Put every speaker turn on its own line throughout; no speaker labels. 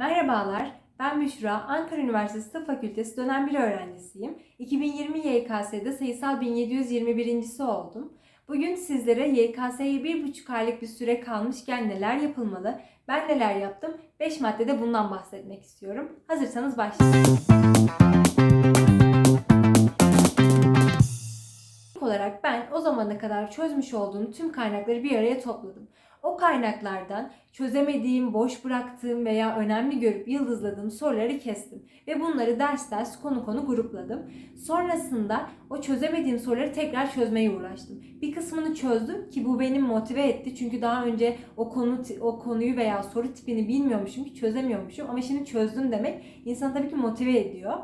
Merhabalar, ben Büşra, Ankara Üniversitesi Tıp Fakültesi dönem 1 öğrencisiyim. 2020 YKS'de sayısal 1721.si oldum. Bugün sizlere YKS'ye bir buçuk aylık bir süre kalmışken neler yapılmalı, ben neler yaptım, 5 maddede bundan bahsetmek istiyorum. Hazırsanız başlayalım. İlk olarak ben o zamana kadar çözmüş olduğum tüm kaynakları bir araya topladım. O kaynaklardan çözemediğim, boş bıraktığım veya önemli görüp yıldızladığım soruları kestim. Ve bunları ders ders konu konu grupladım. Sonrasında o çözemediğim soruları tekrar çözmeye uğraştım. Bir kısmını çözdüm ki bu beni motive etti. Çünkü daha önce o konu o konuyu veya soru tipini bilmiyormuşum ki çözemiyormuşum. Ama şimdi çözdüm demek insanı tabii ki motive ediyor.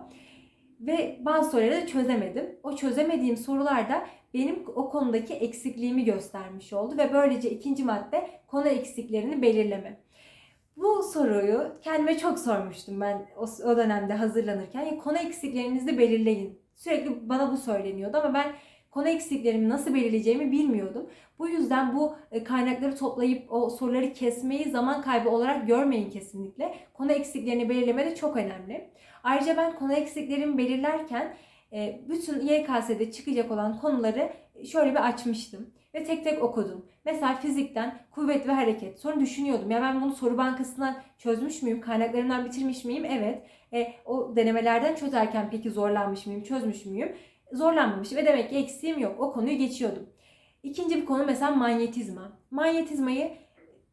Ve bazı soruları da çözemedim. O çözemediğim sorular da benim o konudaki eksikliğimi göstermiş oldu ve böylece ikinci madde konu eksiklerini belirleme. Bu soruyu kendime çok sormuştum ben o, dönemde hazırlanırken. Yani konu eksiklerinizi belirleyin. Sürekli bana bu söyleniyordu ama ben konu eksiklerimi nasıl belirleyeceğimi bilmiyordum. Bu yüzden bu e, kaynakları toplayıp o soruları kesmeyi zaman kaybı olarak görmeyin kesinlikle. Konu eksiklerini belirleme de çok önemli. Ayrıca ben konu eksiklerimi belirlerken e, bütün YKS'de çıkacak olan konuları şöyle bir açmıştım ve tek tek okudum. Mesela fizikten kuvvet ve hareket. Sonra düşünüyordum ya ben bunu soru bankasından çözmüş müyüm? Kaynaklarımdan bitirmiş miyim? Evet. E, o denemelerden çözerken peki zorlanmış mıyım? Çözmüş müyüm? Zorlanmamışım ve demek ki eksiğim yok. O konuyu geçiyordum. İkinci bir konu mesela manyetizma. Manyetizmayı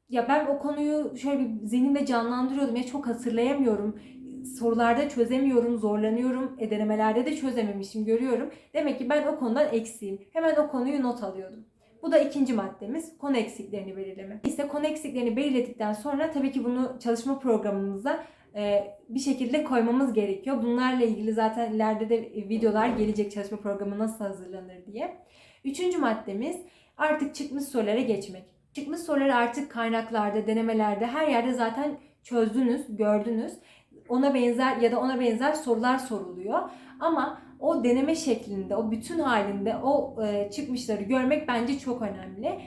ya ben o konuyu şöyle bir zihnimde canlandırıyordum ya çok hatırlayamıyorum sorularda çözemiyorum, zorlanıyorum, e, denemelerde de çözememişim görüyorum. Demek ki ben o konudan eksiğim. Hemen o konuyu not alıyordum. Bu da ikinci maddemiz konu eksiklerini belirleme. İşte konu eksiklerini belirledikten sonra tabii ki bunu çalışma programımıza e, bir şekilde koymamız gerekiyor. Bunlarla ilgili zaten ileride de videolar gelecek çalışma programı nasıl hazırlanır diye. Üçüncü maddemiz artık çıkmış sorulara geçmek. Çıkmış soruları artık kaynaklarda, denemelerde, her yerde zaten çözdünüz, gördünüz ona benzer ya da ona benzer sorular soruluyor. Ama o deneme şeklinde, o bütün halinde o e, çıkmışları görmek bence çok önemli.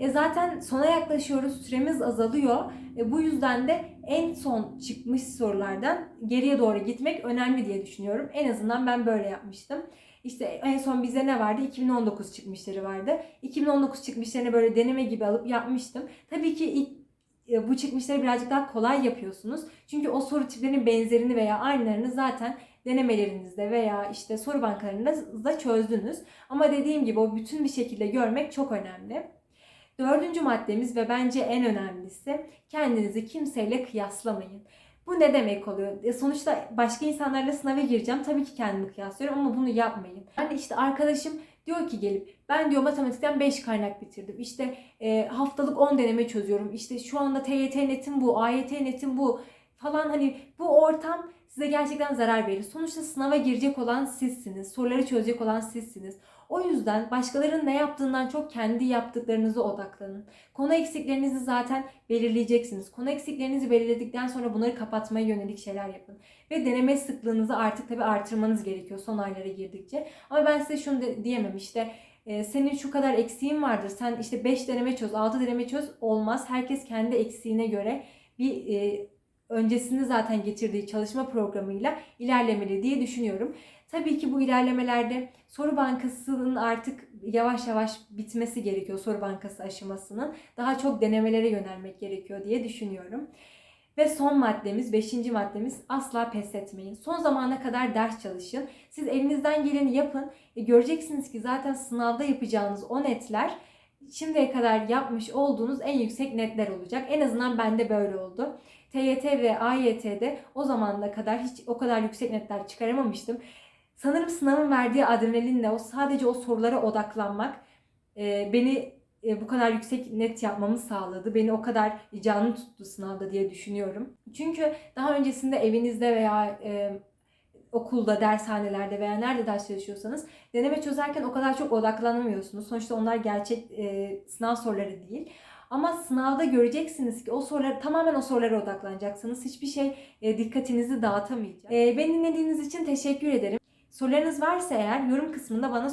E zaten sona yaklaşıyoruz, süremiz azalıyor. E bu yüzden de en son çıkmış sorulardan geriye doğru gitmek önemli diye düşünüyorum. En azından ben böyle yapmıştım. İşte en son bize ne vardı? 2019 çıkmışları vardı. 2019 çıkmışlarını böyle deneme gibi alıp yapmıştım. Tabii ki ilk bu çıkmışları birazcık daha kolay yapıyorsunuz. Çünkü o soru tiplerinin benzerini veya aynılarını zaten denemelerinizde veya işte soru bankalarınızda çözdünüz. Ama dediğim gibi o bütün bir şekilde görmek çok önemli. Dördüncü maddemiz ve bence en önemlisi kendinizi kimseyle kıyaslamayın. Bu ne demek oluyor? E sonuçta başka insanlarla sınava gireceğim. Tabii ki kendimi kıyaslıyorum ama bunu yapmayın. Yani işte arkadaşım diyor ki gelip ben diyor matematikten 5 kaynak bitirdim. İşte e, haftalık 10 deneme çözüyorum. İşte şu anda TYT netim bu, AYT netim bu falan hani bu ortam size gerçekten zarar verir. Sonuçta sınava girecek olan sizsiniz. Soruları çözecek olan sizsiniz. O yüzden başkalarının ne yaptığından çok kendi yaptıklarınıza odaklanın. Konu eksiklerinizi zaten belirleyeceksiniz. Konu eksiklerinizi belirledikten sonra bunları kapatmaya yönelik şeyler yapın. Ve deneme sıklığınızı artık tabii artırmanız gerekiyor son aylara girdikçe. Ama ben size şunu de, diyemem işte e, senin şu kadar eksiğin vardır. Sen işte 5 deneme çöz, 6 deneme çöz olmaz. Herkes kendi eksiğine göre bir e, öncesinde zaten getirdiği çalışma programıyla ilerlemeli diye düşünüyorum. Tabii ki bu ilerlemelerde soru bankasının artık yavaş yavaş bitmesi gerekiyor soru bankası aşamasının. Daha çok denemelere yönelmek gerekiyor diye düşünüyorum. Ve son maddemiz, beşinci maddemiz asla pes etmeyin. Son zamana kadar ders çalışın. Siz elinizden geleni yapın. E, göreceksiniz ki zaten sınavda yapacağınız o netler şimdiye kadar yapmış olduğunuz en yüksek netler olacak. En azından bende böyle oldu. TYT ve AYT'de o zamana kadar hiç o kadar yüksek netler çıkaramamıştım. Sanırım sınavın verdiği adrenalinle o sadece o sorulara odaklanmak e, beni e, bu kadar yüksek net yapmamı sağladı. Beni o kadar canlı tuttu sınavda diye düşünüyorum. Çünkü daha öncesinde evinizde veya e, okulda, dershanelerde veya nerede ders çalışıyorsanız deneme çözerken o kadar çok odaklanamıyorsunuz. Sonuçta onlar gerçek e, sınav soruları değil. Ama sınavda göreceksiniz ki o soruları tamamen o sorulara odaklanacaksınız. Hiçbir şey e, dikkatinizi dağıtamayacak. E, beni dinlediğiniz için teşekkür ederim. Sorularınız varsa eğer yorum kısmında bana